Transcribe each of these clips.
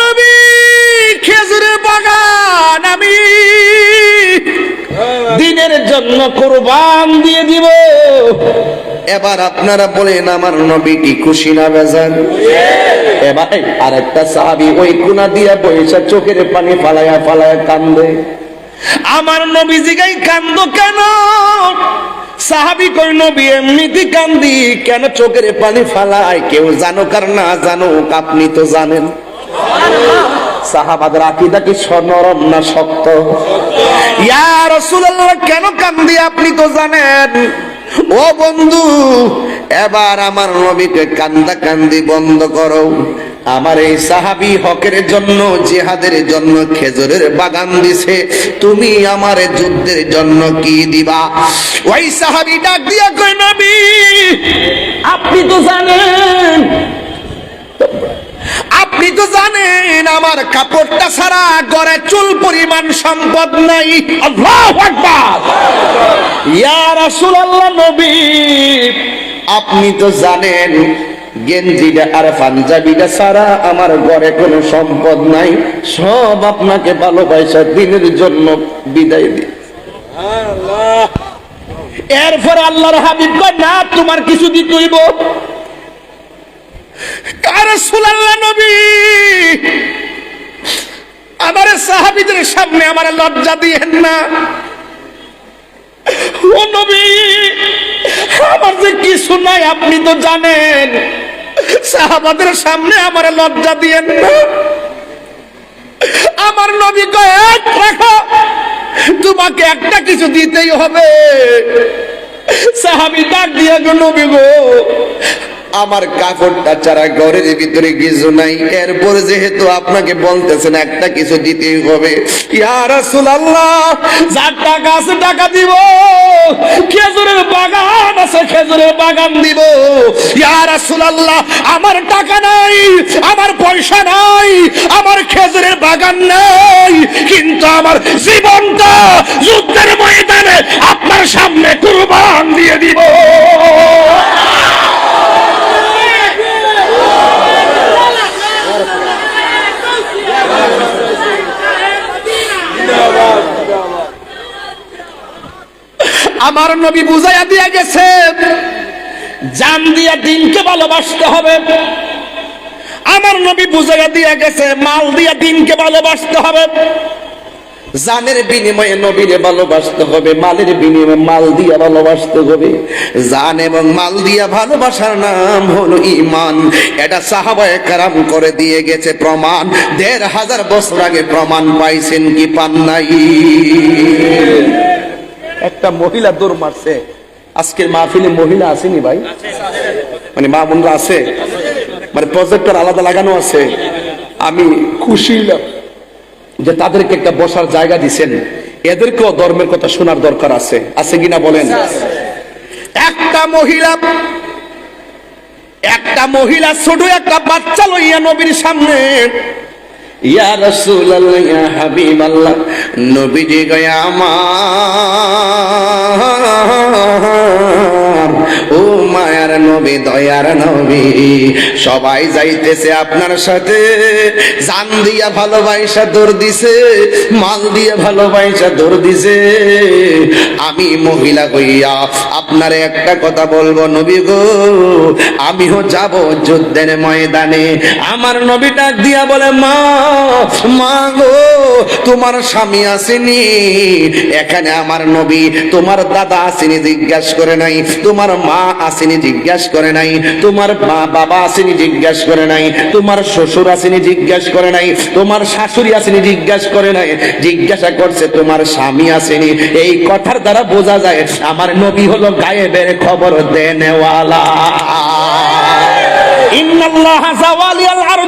নবী খেজুরের বাগান আমি দিনের জন্য কোরবান দিয়ে দিব। এবার আপনারা বলেন, আমার নবী কি খুশি না বেজার? এবার আর একটা সাহাবি ওই কুনা দিয়া বৈশা চোখের পানি ফালায়া ফালায়া কান্দে। আমার নবী জিগাই কান্দ কেন? সাহাবি কই নবী, এমনিতে কান্দি, কেন চোখের পানি ফালায়? কেউ জানুক আর না জানুক, আপনি তো জানেন। সাহাবাদের আকিদা কি না শক্ত? কেন কান্দি আপনি তো জানেন? ও বন্ধু, এবার আমার নবীকে কান্দা কান্দি বন্ধ করো। আমার এই সাহাবি হকের জন্য, জিহাদের জন্য খেজুরের বাগান দিছে। তুমি আমার যুদ্ধের জন্য কি দিবা? ওই সাহাবি ডাক দিয়া কই নবী, আপনি তো জানেন। আপনি তো জানেন আমার কাপড়টা ছাড়া গড়ে চুল পরিমাণ সম্পদ নাই। আল্লাহু আকবার। ইয়া রাসূলুল্লাহ নবী আপনি তো জানেন গেঞ্জিটা আর পাঞ্জাবিটা ছাড়া আমার ঘরে কোনো সম্পদ নাই। সব আপনাকে ভালোবাসা দিনের জন্য বিদায় দিই। এরপর আল্লাহর হাবিব না তোমার কিছু দিতে হইব। আরে সুলাল্লাহ আমার সাহাবিদের সামনে আমার লজ্জা দিয়েন না। ও নবী, আমার যে কিছু নাই, আপনি তো জানেন। সাহাবাদের সামনে আমার লজ্জা দিয়েন না। আমার নবী কয়, "এক, রাখো, তোমাকে একটা কিছু দিতেই হবে। সাহাবি ডাক দিয়ে গো, নবী গো আমার কাপড়টা ছাড়া ঘরের ভিতরে কিছু নাই। এরপর যেহেতু আপনাকে বলতেছেন, একটা কিছু দিতেই হবে। টাকা দিব। খেজুরের বাগান আছে, খেজুরের বাগান দিব। আমার টাকা নাই, আমার পয়সা নাই, আমার খেজুরের বাগান নাই। কিন্তু আমার জীবনটা যুদ্ধের ময়দানে আপনার সামনে কুরবান দিয়ে দিব। আমার নবী বুঝাইয়া দিয়া গেছে, জান দিয়া দিনকে ভালোবাসতে হবে। আমার নবী বুঝাইয়া দিয়া গেছে, মাল দিয়া দিনকে ভালোবাসতে হবে। জানের বিনিময়ে নবীরে ভালোবাসতে হবে, মালের বিনিময়ে মাল দিয়া ভালোবাসতে হবে। জান এবং মাল দিয়া ভালোবাসার নাম হলো ইমান এটা সাহাবায়ে কারাম করে দিয়ে গেছে প্রমাণ। দেড় হাজার বছর আগে প্রমাণ পাইছেন কি পান নাই? একটা মহিলা দৌড় মারছে। আজকের মাহফিলে মহিলা আসেনি ভাই। মানে মা বোনরা আছে। মানে প্রজেক্টর আলাদা লাগানো আছে। আমি খুশি যে তাদেরকে একটা বসার জায়গা দিছেন। এদেরকেও ধর্মের কথা শোনার দরকার আছে। আছে কিনা বলেন? একটা মহিলা একটা মহিলা ছোট, একটা বাচ্চা লইয়া নবীর সামনে, ইয়া রাসূলুল্লাহ, ইয়া হাবিবাল্লাহ নবীজি গয়া আমার মায়ার নবী, দয়ার নবী। সবাই যাইতেছে আপনার সাথে। জান দিয়া ভালোবাসা দৌড় দিছে, মাল দিয়া ভালোবাসা দৌড় দিছে। আমি মহিলা হইয়া আপনার একটা কথা বলব নবী গো। আমিও যাব যুদ্ধের ময়দানে। আমার নবী ডাক দিয়া বলে, মা মা গো, তোমার স্বামী আসেনি। এখানে আমার নবী, তোমার দাদা আসেনি, জিজ্ঞাসা করে নাই। তোমার মা আসেনি জিজ্ঞাসা করে নাই। তোমার মা বাবা আসেনি, জিজ্ঞাস করে নাই। তোমার শ্বশুর আসেনি, জিজ্ঞাস করে নাই। তোমার শাশুড়ি আসেনি, জিজ্ঞাস করে নাই। জিজ্ঞাসা করছে, তোমার স্বামী আসেনি। এই কথার দ্বারা বোঝা যায়, আমার নবী হলো গায়েবের খবর দেনেওয়ালা। ইন্নাল্লাহ জাওয়ালিয়াল আরদা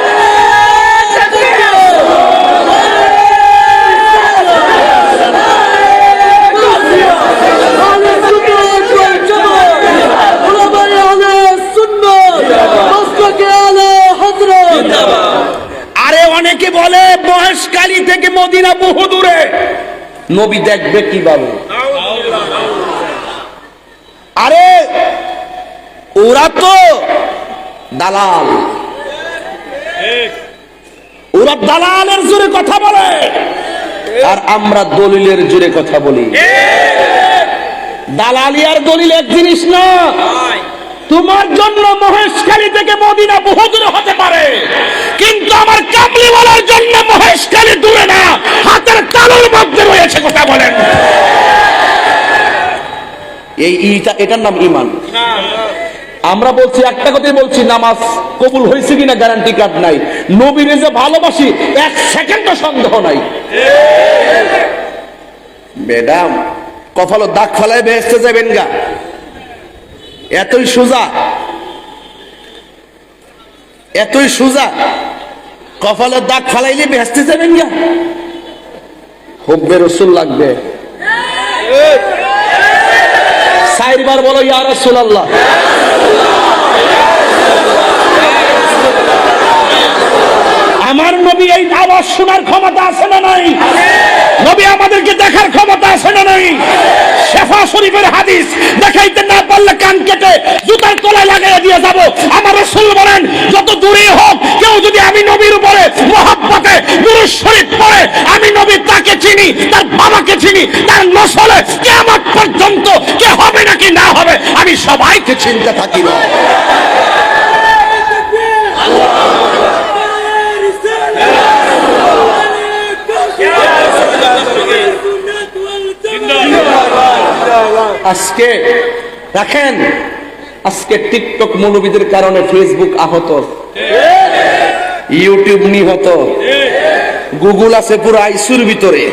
মহেশকালী থেকে মদিনা বহু দূরে। নবী দেখবে কীভাবে? আরে ওরা তো দালাল। ওরা দালালের জোরে কথা বলে। আর আমরা দলিলের জোরে কথা বলি। দালালি আর দলিল এক জিনিস না। তোমার জন্য মহেশখালী থেকে মদিনা বহু দূরে হতে পারে। কিন্তু আমার কামলিওয়ালার জন্য মহেশখালী দূরে না হাতের তালুর মধ্যে রয়েছে কথা বলেন। এই ইটা এটার নাম ইমান আমরা বলছি একটা কথাই বলছি নামাজ কবুল হয়েছে কিনা গ্যারান্টি কার্ড নাই। নবীরে যে ভালোবাসি এক সেকেন্ডও সন্দেহ নাই। ম্যাডাম কপাল দাগ ফলায় বেহেস্তে যাবেন গা। এতই সোজা। এতই সোজা। কপালের দাগ ফালাইলে বেহেস্তে যাবেন গা হব্বে রসুল লাগবে। সাইরবার বলো ইয়ার রসুল আমার নবী, এই আওয়াজ শোনার ক্ষমতা আছে না নাই? নবী, আমাদেরকে দেখার ক্ষমতা আছে না নাই? শেফা শরীফের হাদিস দেখাইতে না পারলে কান কেটে জুতার তলায় লাগাইয়া দিয়ে যাব। আমার রাসূল বলেন, যত দূরে হোক, কেউ যদি আমি নবীর উপরে মহব্বতে দুরূদ শরীফ পড়ে, আমি নবী তাকে চিনি, তার বাবাকে চিনি, তার নসলে কিয়ামত পর্যন্ত কে হবে নাকি না হবে, আমি সবাইকে চিনতে থাকি না। আজকে দেখেন আজকে টিকটক মৌলবীদের কারণে ফেসবুক আহত। ইউটিউব নিহত। গুগল আছে পুরো আইসুর ভিতরে।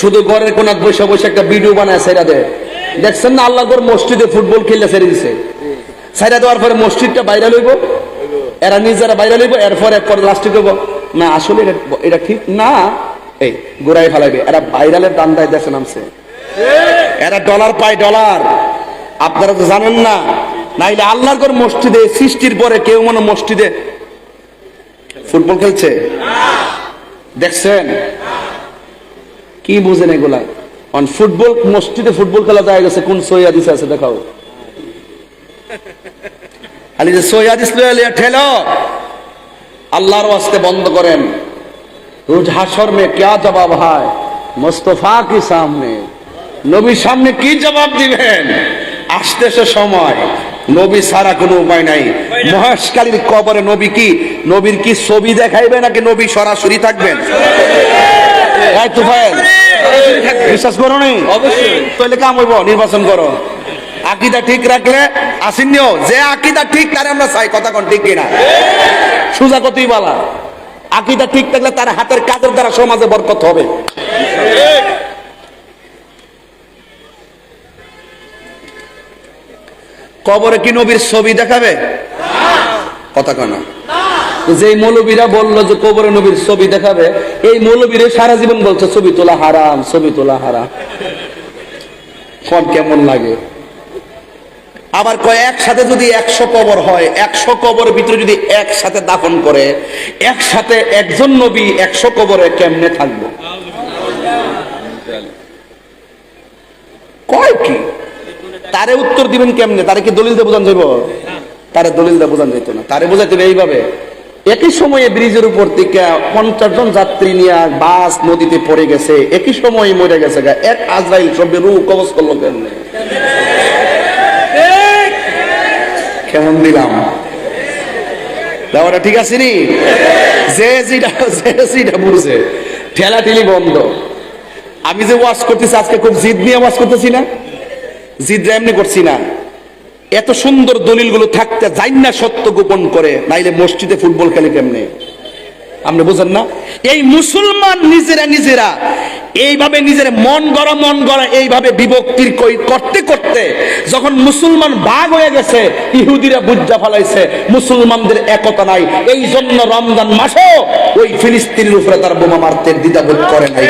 শুধু ঘরের কোন বসে বসে একটা ভিডিও বানায় সেরা দেয়। দেখছেন না আল্লাহ মসজিদে ফুটবল খেললে ছেড়ে দিছে? সেরা দেওয়ার পরে মসজিদটা বাইরে লইব? এরা নিজেরা বাইরে লইব? এরপর এরপর লাস্টে করব না, আসলে এটা ঠিক না। এই গোড়াই ফেলাইবে। এরা ভাইরালের দান্দায় দেশে নামছে। এরা ডলার পায় ডলার। আপনারা তো জানেন না, নাইলে আল্লাহর ঘর মসজিদে, সৃষ্টির পরে কেউ মনে মসজিদে ফুটবল খেলছে? দেখছেন? কি বুঝেন এগুলা? অন ফুটবল, মসজিদে ফুটবল খেলা যায় গেছে, কোন সৈয়াদিস আছে দেখাও। খালি যে সৈয়াদিস লইয়া ঠেলো, আল্লাহর ওয়াস্তে বন্ধ করেন। রোজ হাসর মে क्या জবাব হয়? মোস্তফা কি সামনে? নবীর সামনে কি জবাব দিবেন? আসতেছে সময়। নবী ছাড়া কোনো উপায় নাই। মহেশকালীর কবরে নবী কি? নবীর কি ছবি দেখাইবে নাকি নবী সরাসরি থাকবেন? বিশ্বাস করো নি? অবশ্যই। তাহলে কাম হইব নির্বাচন করো। আকিদা ঠিক রাখলে আসিনিও যে আকিদা ঠিক তারে আমরা চাই কথা কোন ঠিক কিনা? সুজা কতই বলা। আকিদা ঠিক থাকলে তার হাতের কাজের দ্বারা সমাজে বরকত হবে। কবরে কি নবীর ছবি দেখাবে? কথা কেনা যে মৌলবীরা বলল যে কবরে নবীর ছবি দেখাবে এই মৌলবীরা সারা জীবন বলছে ছবি তোলা হারাম ছবি তোলা হারাম। কোন কেমন লাগে? আবার কয় একসাথে যদি একশো কবর হয় একশো কবর ভিতরে যদি একসাথে দাফন করে একসাথে একজন নবী একশো কবরে কেমনে থাকব? কয় কি? তারে উত্তর দিবেন কেমনে? তারে কি দলিল দিয়ে বোঝান যাইব? তারে দলিল দিয়ে বোঝান যাইতো না। তারে বোঝাইতে এইভাবে। একই সময়ে ব্রিজের উপর থেকে পঞ্চাশ জন যাত্রী নিয়ে বাস নদীতে পড়ে গেছে। একই সময়ে মরে গেছে এক আজরাইল সবে রু কবজ করল কেমনে? কেমন দিলাম? দেওয়াটা ঠিক আছে নি? যে যেটা যে যেটা বুঝছে ঠেলা ঠেলি বন্ধ। আমি যে ওয়াশ করতেছি, আজকে খুব জিদ নিয়ে ওয়াশ করতেছি না? জিদ এমনি করছি না। এত সুন্দর দলিলগুলো থাকতে যাই না সত্য গোপন করে, নাইলে মসজিদে ফুটবল খেলে কেমনে? আপনি বুঝেন না? এই মুসলমান নিজেরা নিজেরা এইভাবে নিজের মন গড়া মন গড়া এইভাবে বিভক্তির করতে করতে যখন মুসলমান ভাগ হয়ে গেছে, ইহুদিরা বুজ্জা ফলাইছে, মুসলমানদের একতা নাই। এই জন্য রমজান মাসেও ওই ফিলিস্তিনের উপরে তার বোমা মারতে দ্বিধাবোধ করে নাই।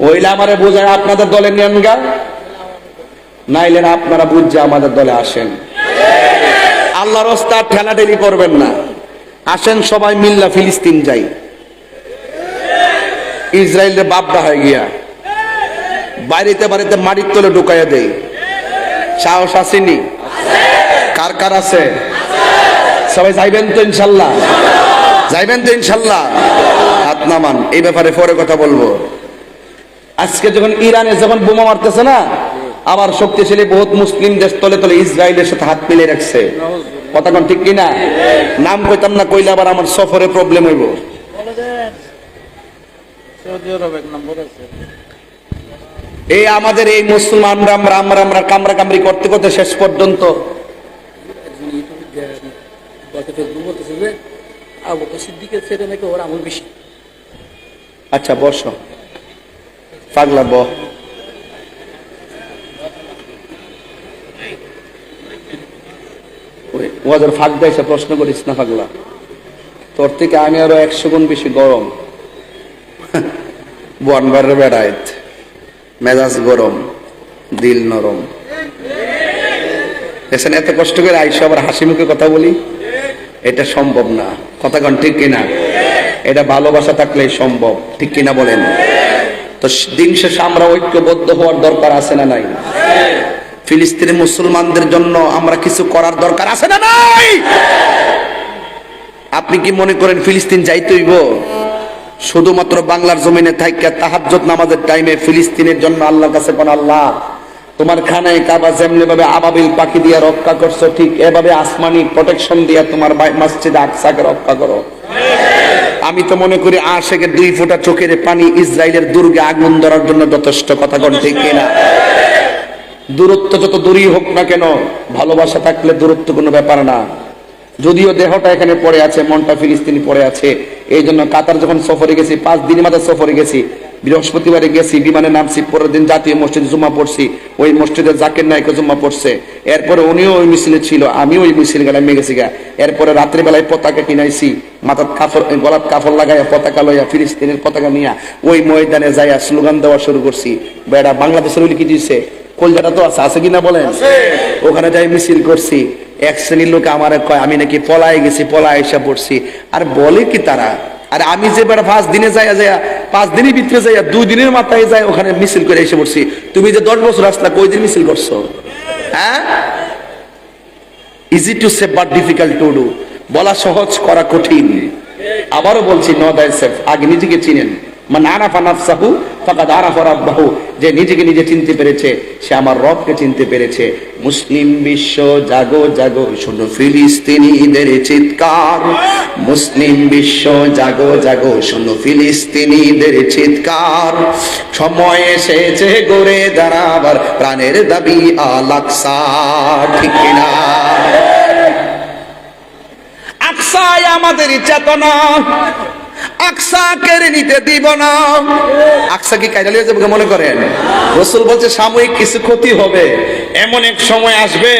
ওইলে আমারে বোঝায় আপনাদের দলে নেন গা। নাইলে আপনারা বুঝছে আমাদের দলে আসেন। আল্লাহর ওস্তাদ ঠেলাঠেলি করবেন না। আসেন সবাই মিল্লা ফিলিস্তিন যাই। ইসরায়েলের বাপটা হয়ে গিয়া। বাড়িতে বাড়িতে মাটির তলে ঢুকাইয়া দেই। সাহস আসেনি? কার কার আছে? সবাই যাইবেন তো ইনশাল্লাহ। যাইবেন তো ইনশাল্লাহ। হাত নামান। এই ব্যাপারে পরে কথা বলব। আজকে যখন ইরানে যখন বোমা মারতেছে না, আবার শক্তিশালী বহুত মুসলিম দেশ তলে তলে ইসরায়েলের সাথে হাত মিলিয়ে রাখছে। কথা ঠিক কিনা? নাম কইতাম না, কইলে আবার আমার সফরে প্রবলেম হইব। এই আমাদের এই মুসলমানরা আমরা আমরা কামরা কামড়ি করতে করতে শেষ পর্যন্ত। আচ্ছা বস। পাগলা ব। ফাঁক দেয় সে প্রশ্ন করিস না পাগলা। তোর থেকে আমি আরও একশো গুণ বেশি গরম। বনবার বেড়াইত। মেজাজ গরম, দিল নরম। দেখছেন এত কষ্ট করে আইসো, আবার হাসি মুখে কথা বলি? এটা সম্ভব না। কথা কন, ঠিক কিনা? এটা ভালোবাসা থাকলেই সম্ভব, ঠিক কিনা বলেন? তো দিন শেষে আমরা ঐক্যবদ্ধ হওয়ার দরকার আছে না নাই? ফিলিস্তিনি মুসলমানদের জন্য আমরা কিছু করার দরকার আছে না নাই? আপনি কি মনে করেন ফিলিস্তিন যাইতেইব? শুধুমাত্র বাংলার জমিনে থাইকা তাহাজ্জত নামাজের টাইমে ফিলিস্তিনের জন্য আল্লাহর কাছে কোন আল্লাহ তোমার খানায় কাবা যেমনি ভাবে আবাবিল পাখি দিয়া রক্ষা করছ, ঠিক এভাবে আসমানি প্রোটেকশন দিয়া তোমার মসজিদে আকসাকে রক্ষা করো। আমি তো মনে করি আশেকের দুই ফোঁটা চোখের পানি ইসরায়েলের দুর্গে আগুন ধরার জন্য যথেষ্ট কথা ঠিক কিনা? দূরত্ব যত দূরই হোক না কেন, ভালোবাসা থাকলে দূরত্ব কোনো ব্যাপার না। যদিও দেহটা এখানে পড়ে আছে, মনটা ফিলিস্তিনি পড়ে আছে এই জন্য কাতার যখন সফরে গেছি, পাঁচ দিনের মাথায় সফরে গেছি বৃহস্পতিবারে গেছি বিমানে নামছি পরের দিন জাতীয় মসজিদে জুম্মা পড়ছি। ওই মসজিদে জাকির নায়কে জুম্মা পড়ছে। এরপরে উনিও ওই মিছিলে ছিল আমিও ওই মিছিল গেলাম গেছি গা। এরপরে রাত্রিবেলায় পতাকা কিনাইছি মাথার কাফর গলাত কাফর লাগাইয়া পতাকা লইয়া ফিলিস্তিনের পতাকা নিয়া। ওই ময়দানে যাইয়া স্লোগান দেওয়া শুরু করছি বেড়া বাংলাদেশের ওই কি দিচ্ছে কলজাটা তো আছে আছে কিনা বলেন? ওখানে যাই মিছিল করছি এক শ্রেণির লোক আমার কয় আমি নাকি পলায় গেছি পলায় এসে পড়ছি। আর বলে কি তারা? আর আমি যে বেড়া পাঁচ দিনে যাইয়া যাইয়া, পাঁচ দিনের ভিতরে যাইয়া দুই দিনের মাথায় যাই, ওখানে মিছিল করে এসে পড়ছি। তুমি যে দশ বছর আসলা কই দিন মিছিল করছ? হ্যাঁ? Easy to say but difficult to do বলা সহজ, করা কঠিন। আবারও বলছি নো সেফ, আগে নিজেকে চিনেন। মানে আরাফা নাফসাহু ফাকাদ আরাফা রাব্বাহু। যে নিজেকে নিজে চিনতে পেরেছে, সে আমার রবকে চিনতে পেরেছে। মুসলিম বিশ্ব জাগো জাগো, শোনো ফিলিস্তিনিদের চিৎকার। মুসলিম বিশ্ব জাগো জাগো, শোনো ফিলিস্তিনিদের চিৎকার। সময় এসেছে গড়ে দাঁড়াবার, প্রাণের দাবি আলাকসা ঠিক কিনা? আকসাই আমাদের চেতনা। আকসা কেড়ে নিতে দিব না। আকসা কি যাবে মনে করেন? রসুল বলছে, সাময়িক কিছু ক্ষতি হবে। এমন এক সময় আসবে,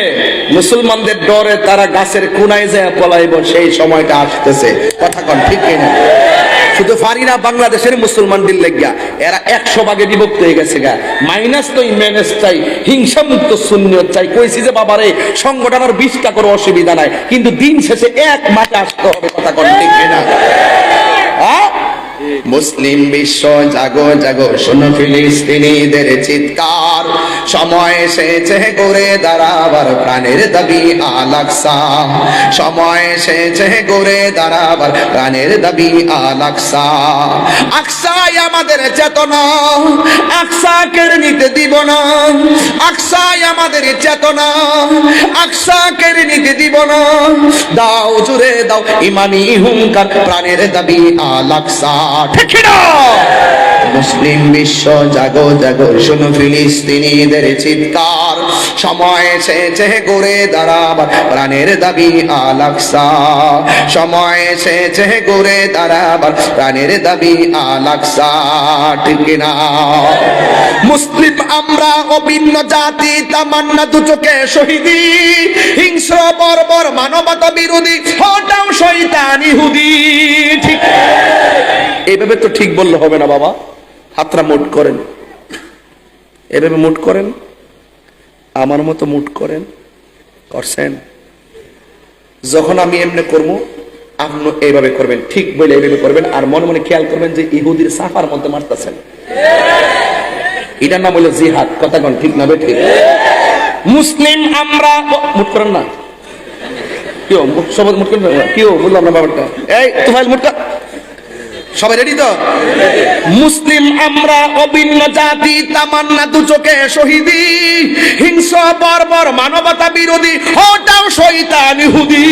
মুসলমানদের ডরে তারা গাছের যায় পলাইব, সেই সময়টা আসতেছে। কথা কন, ঠিক কিনা শুধু বাংলাদেশের লেগিয়া এরা একশো ভাগে বিভক্ত হয়ে গেছে গা। মাইনাস তো ম্যানেজ চাই হিংসা মুক্ত শূন্য চাই। কইছি যে, বাবারে, সংগঠন আর বিশটা করে অসুবিধা নাই, কিন্তু দিন শেষে এক মাঠে আসতে হবে। কথা কন, ঠিক কিনা হ্যাঁ? মুসলিম বিশ্ব জাগো জাগো, শোনো ফিলিস্তিনিদের চিৎকার। সময় এসেছে করে দাঁড়াবার, প্রাণের দাবি আলাকসা সময় এসেছে করে দাঁড়াবার, প্রাণের দাবি আলাকসা আকসাই আমাদের চেতনা আকসা কেড়ে নিতে দিব না। আকসাই আমাদের চেতনা আকসা কেড়ে নিতে দিব না। দাও জুড়ে দাও ইমানি হুঙ্কার, প্রাণের দাবি আলাকসা ঠিক মুসলিম বিশ্ব জাগো জাগো, শোনো ফিলিস্তিনিদের চিৎকার। সময় এসেছে গড়ে দাঁড়াবার, প্রাণের দাবি আলাকসা সময় এসেছে গড়ে দাঁড়াবার, প্রাণের দাবি আলাকসা ঠিক না মুসলিম আমরা অভিন্ন জাতি, তামান্না দু চোখে শহীদি। হিংস্র, বর্বর, মানবতা বিরোধী, হটাও শৈতান ইহুদি। ঠিক এইভাবে তো ঠিক বললে হবে না বাবা। হাতরা মুট করেন। এভাবে মুট করেন। আমার মতো মুট করেন। করছেন। যখন আমি এমনি করব আপনি এইভাবে করবেন। ঠিক বলে এইভাবে করবেন। আর মনে মনে খেয়াল করবেন যে ইহুদির সাফার মধ্যে মারতেছেন। এটার নাম হলো জিহাদ। কথা কোন, ঠিক না বে মুসলিম আমরা মুট করেন না। কেউ সবাই মুট করেন না? কেউ বললাম না ব্যাপারটা। এই তুফাইল মুট সবাই রেডি তো? মুসলিম আমরা অভিন্ন জাতি, তামান্না দু চোখে শহীদি হিংস বর্বর, মানবতা বিরোধী, হটাও শৈতান ইহুদি।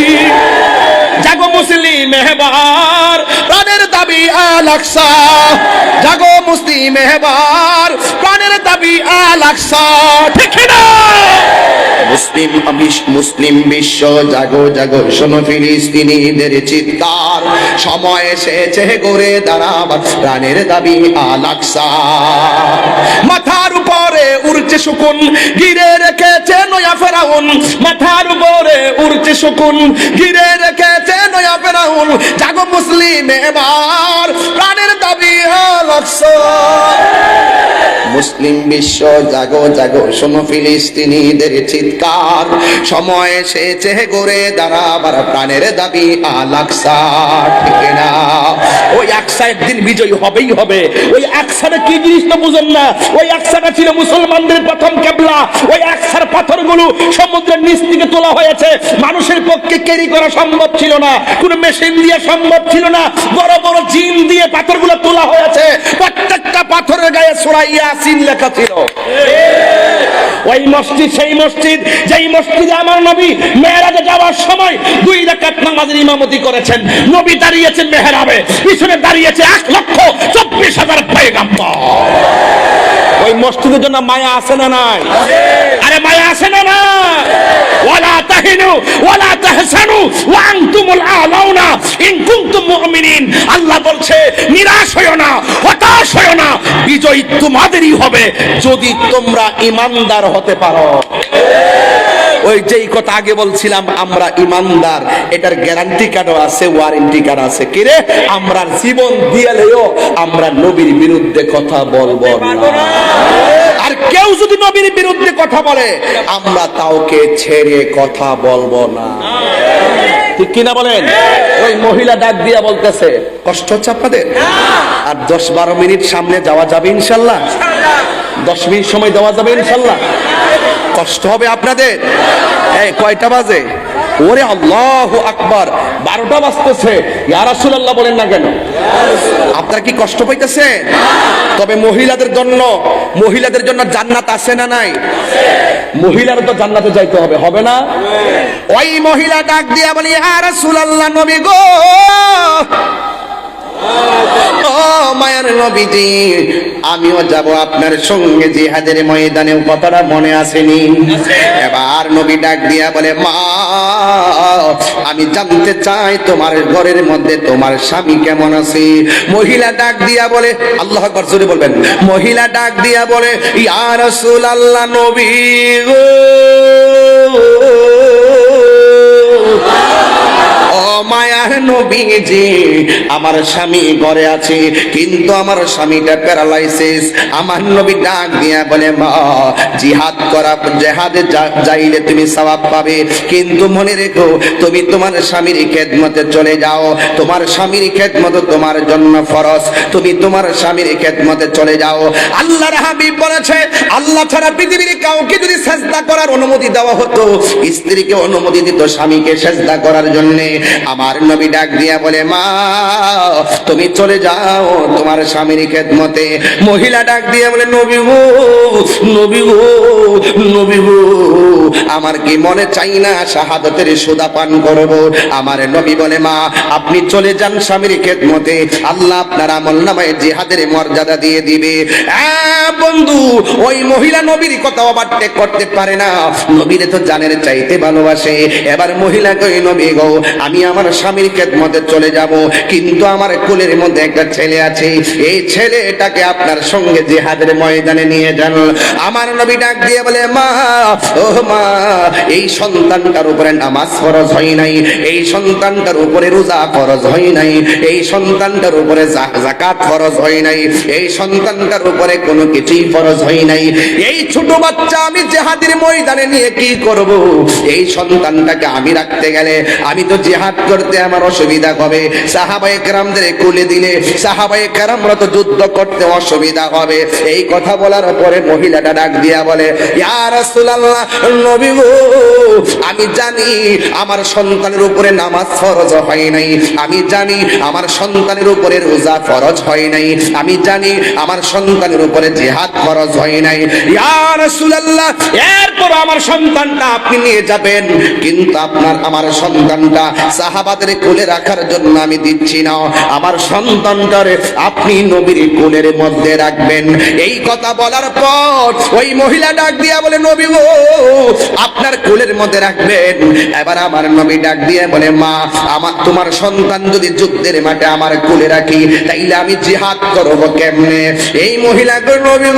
জাগো মুসলিম মেহবার প্রাণের দাবি আলাকসা জাগো মুসলিম মেহবার প্রাণের দাবি আলাকসা ঠিক না মুসলিম মুসলিম বিশ্ব, জাগো জাগো, শোনো ফিলিস্তিনিদের চিৎকার। সময় এসেছে গড়ে দাঁড়াবার, প্রাণের দাবি আলাকসা মাথার উপরে উড়ছে শকুন গিরে রেখেছে নয়া ফেরাউন। মাথার উপরে উড়ছে শকুন গিরে রেখেছে নয়া ফেরাউন। জাগো মুসলিম এবার, প্রাণের দাবি আলাকসা মুসলিম বিশ্ব, জাগো জাগো, শোনো ফিলিস্তিনিদের চিৎকার। সময় এসেছে গড়ে দাঁড়াবার, প্রাণের দাবি আলাকসা ঠিক না? ওই একদিন হবেই হবে। ওই কি জিনিস তো বুঝেন না? ওই ছিল মুসলমানদের প্রথম কেবলা ওই পাথরগুলো সমুদ্রের নিচ থেকে তোলা হয়েছে। মানুষের পক্ষে ক্যারি করা সম্ভব ছিল না। কোনো মেশিন দিয়ে সম্ভব ছিল না। বড় বড় জিন দিয়ে পাথরগুলো তোলা হয়েছে। প্রত্যেকটা পাথরের গায়ে সুরাইয়া সিন লেখা ছিল। ওই মসজিদ, সেই মসজিদ, যেই মসজিদে আমার নবী মেহরাজে যাওয়ার সময় দুই রাকাত নামাজের ইমামতি করেছেন। নবী দাঁড়িয়েছেন মেহরাবে, পিছনে দাঁড়িয়েছে এক লক্ষ চব্বিশ হাজার পয়গাম্বর। ওই মসজিদের জন্য মায়া আছে না নাই? আরে মায়া আছে না না ওয়ালা তাহিনু ওয়ালা তাহসানু ওয়া আনতুমুল আলাউনা ইন কুনতুম মুমিনিন। আল্লাহ বলছে নিরাশ হয়ো না হতাশ হয়ো না বিজয় তোমাদেরই হবে যদি তোমরা ইমানদার হতে পারো। ওই যেই কথা আগে বলছিলাম আমরা ইমানদার এটার গ্যারান্টি কার্ডও আছে ওয়ারেন্টি কার্ড আছে। কিরে আমরা জীবন দিয়ালেও আমরা নবীর বিরুদ্ধে কথা বলব না। কেউ যদি নবীর বিরুদ্ধে কথা বলে আমরা তাওকে ছেড়ে কথা বলব না। ঠিক কিনা বলেন? ওই মহিলা ডাক দিয়া বলতেছে কষ্ট হচ্ছে আপনাদের? আর দশ বারো মিনিট সামনে যাওয়া যাবে ইনশাল্লাহ। দশ মিনিট সময় দেওয়া যাবে ইনশাল্লাহ। কষ্ট হবে আপনাদের। এই কয়টা বাজে? ওরে আল্লাহ আকবার, বারোটা বাজতেছে। ইয়ারাসুল্লাহ বলেন না কেন? আপনারা কি কষ্ট পাইতেছে? তবে মহিলাদের জন্য মহিলাদের জন্য জান্নাত আসে না নাই? মহিলার তো জান্নাতে যাইতে হবে হবে না? ওই মহিলা ডাক দিয়া বলি আর আল্লাহ নবী গো! মায়ার নবীজি, আমিও যাব আপনার সঙ্গে জিহাদের ময়দানে, কথাটা মনে আসেনি। এবার নবী ডাক দিয়া বলে, মা, আমি জানতে চাই তোমার ঘরের মধ্যে তোমার স্বামী কেমন আছে? মহিলা ডাক দিয়া বলে, আল্লাহ আকবার বলবেন। মহিলা ডাক দিয়া বলে, ইয়া রাসূলুল্লাহ নবী গো। নবীজি, আমার স্বামী ঘরে আছে, কিন্তু আমার স্বামীটা প্যারালাইসিস। আমার নবী ডাক দিয়া বলে, মা, জিহাদ করা, জেহাদে যাইলে তুমি সওয়াব পাবে। কিন্তু মনে রেখো, তুমি তোমার স্বামীর খেদমতে চলে যাও। তোমার স্বামীর খেদমত তোমার জন্য ফরজ। তুমি তোমার স্বামীর খেদমতে চলে যাও। আল্লাহর হাবিব বলেছে, আল্লাহ ছাড়া পৃথিবীর কাউকে যদি সেজদা করার অনুমতি দেওয়া হতো, স্ত্রীকে অনুমতি দিত স্বামীকে সেজদা করার জন্য। আমার নবী ডাক দিয়া বলে, মা, তুমি চলে যাও তোমার স্বামীর খেদমতে। মহিলা ডাক দিয়া বলে, নবী গো নবী গো, নবী আমার কি মনে চাই না শাহাদতের সুদা পান করব? আমার নবী বলে, মা, আপনি চলে যান স্বামীর খেদমতে। আল্লাহ আপনার আমল নামায় জিহাদের মর্যাদা দিয়ে দিবে। বন্ধু, ওই মহিলা নবীর কথা ওভারটেক করতে পারে না। নবীরে তো জানের চাইতে ভালোবাসে। এবার মহিলা কই, নবী গো, আমি আমার স্বামীর খেদমতে চলে যাব। কিন্তু আমার কোলের মধ্যে একটা ছেলে আছে। এই ছেলেটাকে আপনার সঙ্গে জিহাদের ময়দানে নিয়ে যান। আমার নবী ডাক দিয়ে বলে, মা ও মা এই সন্তানটার উপরে নামাজ ফরজ হয় নাই, এই সন্তানটার উপরে রোজা ফরজ হয় নাই, এই সন্তানটার উপরে জাকাত ফরজ হয় নাই, এই সন্তানটার উপরে কোনো কিছুই ফরজ হয় নাই। এই ছোট বাচ্চা আমি জেহাদের ময়দানে নিয়ে কি করব? এই সন্তানটাকে আমি রাখতে গেলে আমি তো জেহাদ করতে আমার অসুবিধা হবে। সাহাবায়ে কেরামদের কোলে দিলে, সাহাবায়ে কেরামরা তো যুদ্ধ করতে অসুবিধা হবে। এই কথা বলার পরে মহিলাটা ডাক দিয়া বলে, ইয়া রাসূলুল্লাহ আমি জানি আমার সন্তানের উপরে নামাজ ফরজ হয় নাই। আমি জানি আমার সন্তানের উপরে রোজা ফরজ হয় নাই। আমি জানি আমার সন্তানের উপরে জেহাদ ফরজ হয় নাই। ইয়া রাসূলুল্লাহ এরপর আমার সন্তানটা আপনি নিয়ে যাবেন। কিন্তু আপনার, আমার সন্তানটা সাহাবাদের কোলে রাখার জন্য আমি দিচ্ছি না। আমার সন্তানটারে আপনি নবীর কোলের মধ্যে রাখবেন। এই কথা বলার পর ওই মহিলা ডাক দিয়া বলে, নবী আপনার কোলের মধ্যে রাখবেন। এবার আমার নবী ডাক দিয়ে বলে, মা, আমার, তোমার সন্তান যদি যুদ্ধের মাঠে আমার কোলে রাখি, তাইলে আমি জিহাদ করব কেমনে? এই মহিলা নবী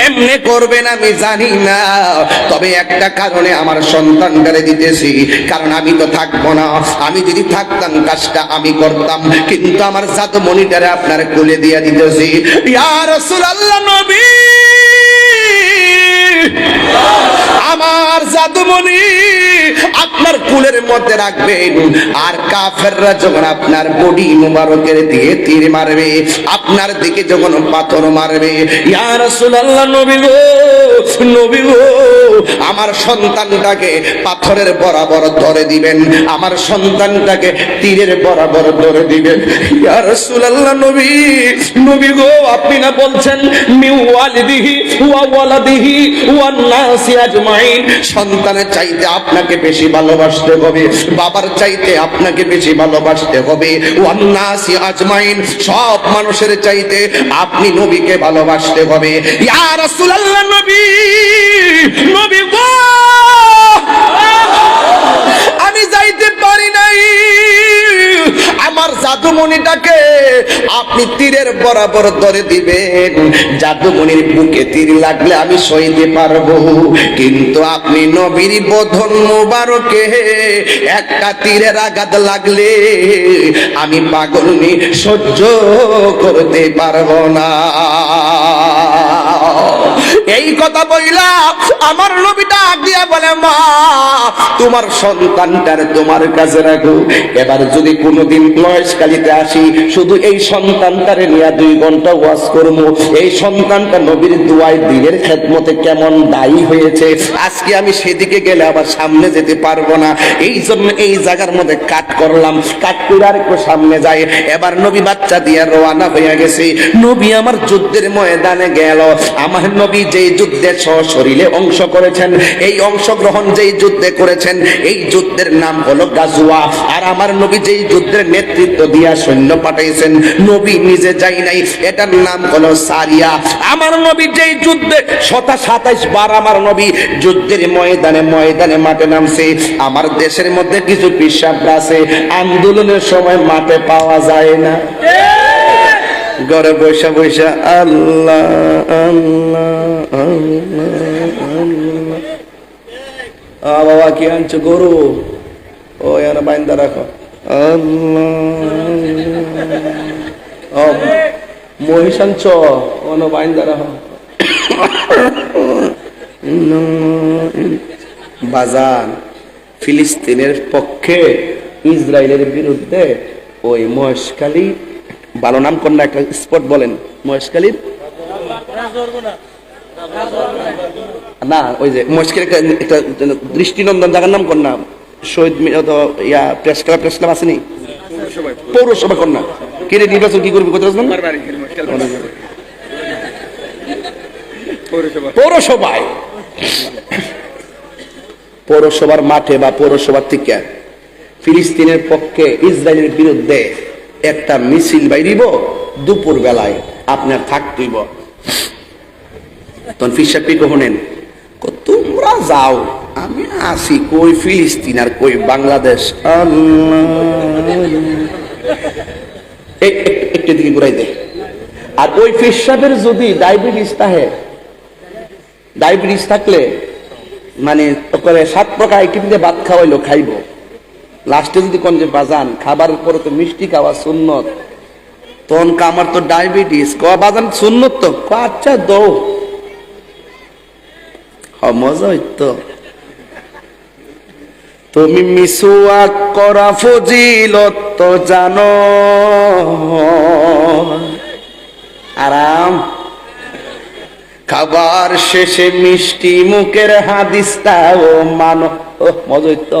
কেমনে করবেন আমি জানি না। তবে একটা কারণে আমার সন্তান সন্তানটারে দিতেছি, কারণ আমি তো থাকব না। আমি যদি থাকতাম, কাজটা আমি করতাম, কিন্তু আমার জাত মনিটারে আপনার কোলে দিয়ে দিতেছি। ইয়া রাসূলুল্লাহ নবী! আমার জাদুমণি আপনার কুলের মধ্যে রাখবেন। আর কাফেররা যখন আপনার বডি মুবারকের দিকে তীর মারবে, আপনার দিকে যখন পাথর মারবে, ইয়া রাসূলুল্লাহ, নবী গো নবী গো, আমার সন্তানটাকে পাথরের বরাবর ধরে দিবেন, আমার সন্তানটাকে তীরের বরাবর ধরে দিবেন। ইয়া রাসূলুল্লাহ, নবী নবী গো, আপনি না বলছেন, মিউ ওয়ালিদিহি ওয়া ওয়ালাদিহি সন্তানের চাইতে আপনাকে বেশি ভালোবাসতে হবে, বাবার চাইতে আপনাকে বেশি ভালোবাসতে হবে। ওয়ান্নাসি আজমাইন, সব মানুষের চাইতে আপনি নবীকে ভালোবাসতে হবে। ইয়া রাসূলুল্লাহ নবী নবী আমি যাইতে পারি নাই। আমার জাদুমণিটাকে আপনি তীরের বরাবর ধরে দিবেন। জাদুমণির বুকে তীর লাগলে আমি সইতে পারব। কিন্তু আপনি নবীর বধন মুবারকে একটা তীরের আঘাত লাগলে আমি পাগলনি সহ্য করতে পারব না। এই কথা বইলা আমার নবীটা দিয়া বলে, মা, তোমার সন্তানটার তোমার কাছে রাখো। এবার যদি কোনোদিন মহেশকালীতে আসি, শুধু এই সন্তানটারে নিয়ে দুই ঘণ্টা ওয়াজ করব। এই সন্তানটা নবীর দুয়ায় দিনের খেদমতে কেমন দায়ী হয়েছে? আজকে আমি সেদিকে গেলে আবার সামনে যেতে পারব না। এই জন্য এই জায়গার মধ্যে কাট করলাম। কাট করে আর একটু সামনে যায় এবার নবী বাচ্চা দিয়ে রওনা হয়ে গেছে। নবী আমার যুদ্ধের ময়দানে গেল। আমার নবী যেই যুদ্ধে সশরীরে অংশ করেছেন, এই অংশগ্রহণ যেই যুদ্ধে করেছেন, এই যুদ্ধের নাম হলো গাজুয়া আর আমার নবী যেই যুদ্ধের নেতৃত্ব দিয়া সৈন্য পাঠাইছেন, নবী নিজে যাই নাই, এটার নাম হলো সারিয়া। আমার নবী যেই যুদ্ধে শতা সাতাইশ বার আমার নবী যুদ্ধের ময়দানে ময়দানে মাঠে নামছে, আমার দেশের মধ্যে কিছু পিসাবরা আছে, আন্দোলনের সময় মাঠে পাওয়া যায় না। ঘরে বৈশা বৈশা আল্লাহ আল্লাহ আল্লাহ। আ, বাবা, কি আনছো গরু? ও এর বাইন্দা রাখো। আল্লাহ। মহিষ আনছ? ওনো বাইন্দা রাখো। বাজান ফিলিস্তিনের পক্ষে ইসরায়েলের বিরুদ্ধে ওই মহেশখালী ভালো নাম কোন না, একটা স্পট বলেন। মহেশখালীর না, ওই যে মহেশখালী একটা দৃষ্টিনন্দন জায়গার নাম কোন না। শহীদ ইয়া, প্রেস ক্লাব প্রেস ক্লাব আসেনি পৌরসভা কোন না। কে রে, নির্বাচন কি করবি কোথায় পৌরসভায়। পৌরসভার মাঠে বা পৌরসভার থেকে ফিলিস্তিনের পক্ষে ইসরায়েলের বিরুদ্ধে একটা মিছিল বাইরিব দুপুর বেলায় আপনার থাকতেইব। তখন ফিসাপি কহনেন তোমরা যাও? আমি আসি কই ফিলিস্তিন আর কই বাংলাদেশ? একটু দিকে ঘুরাই দে। আর ওই ফিসাবের যদি ডায়াবেটিস থাকে, ডায়াবেটিস থাকলে মানে সাত প্রকার আইটেম দিয়ে ভাত খাওয়াইলো, খাইব। লাস্টে যদি কোন যে বাজান খাবার পরে তো মিষ্টি খাওয়া সুন্নত। তখন আমার তো ডায়াবেটিস, ক বাজান সুন্নত তো? আচ্ছা দৌ। মজা হইতো। তুমি মিসুয়াক করা ফজিলত তো জানো। আরাম। খাবার শেষে মিষ্টি মুখের হাদিসটাও মানো। ও মজাই তো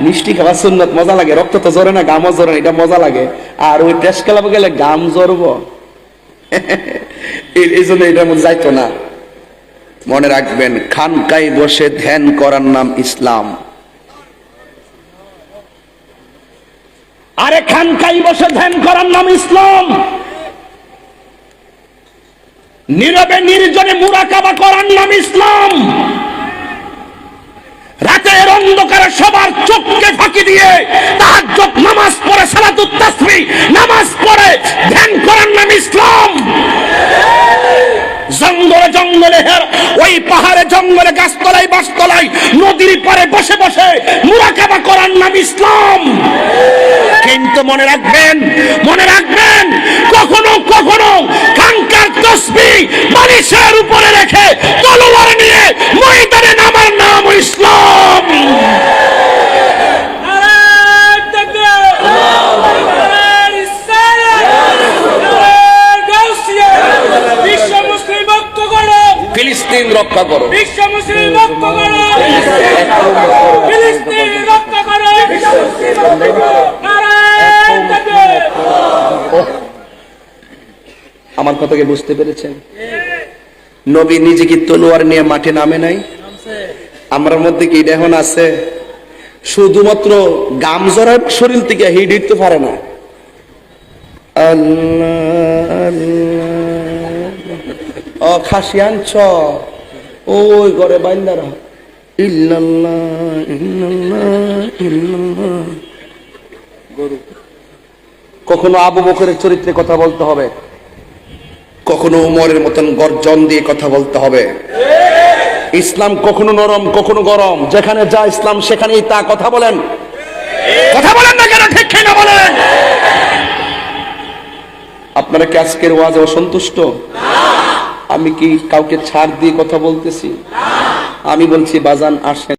মিষ্টি খাবার সুন্নত, মজা লাগে। রক্ত তো জরে না, গামও জরে এটা মজা লাগে। আর ওই টেস খেলাবো গেলে গাম জরব এই- জন্য এটার মধ্যে যাইতো না। মনে রাখবেন খানকাই বসে ধ্যান করার নাম ইসলাম। আরে খানকাই বসে ধ্যান করার নাম ইসলাম। নীরবে নির্জনে মুরাকাবা করার নাম ইসলাম। অন্ধকারে সবার চোখকে ফাঁকি দিয়ে তার চোখ নামাজ পড়ে, সালাতুত তাসবি নামাজ পড়ে, ধ্যান করার নাম ইসলাম জঙ্গলে জঙ্গলে হের, ওই পাহাড়ে জঙ্গলে গাছতলায় বাসতলায়, নদীর পারে বসে বসে মুরাকাবা করার নাম ইসলাম। কিন্তু মনে রাখবেন মনে রাখবেন, কখনো কখনো কাঙ্কার তসবি বালিশের উপরে রেখে তলোয়ার নিয়ে ময়দানে নামার নাম ইসলাম নারায়ণ তাকবীর নারায়ণ ইসলাম নারায়ণ গাউসিয়া বিশ্ব মুসলিম ঐক্য করো ফিলিস্তিন রক্ষা করো। বিশ্ব মুসলিম ঐক্য করো ফিলিস্তিন রক্ষা করো আমার কথাকে বুঝতে পেরেছেন? নবী নিজে কি তলোয়ার নিয়ে মাঠে নামে নাই? আমার মধ্যে কি এখন আছে? শুধুমাত্র গাম জড়ার শরীর থেকে হিট হিটতে পারে না। আল্লাহ, আল্লাহ। ও খাসি আনছ ওই ঘরে বাইন্দারা ইল্লাল্লাহ ইল্লাল্লাহ ইল্লাল্লাহ। কখনো আবু বকরের চরিত্রে কথা বলতে হবে। কখনো উমরের মতন গর্জন দিয়ে কথা বলতে হবে। ইসলাম কখনো নরম কখনো গরম। যেখানে যা ইসলাম সেখানেই তা কথা বলেন। কথা বলেন না কেন ঠিক না বলেন। আপনারা কি আজকের ওয়াজে অসন্তুষ্ট? আমি কি কাউকে ছাড় দিয়ে কথা বলতেছি? আমি বলছি বাজান আসেন।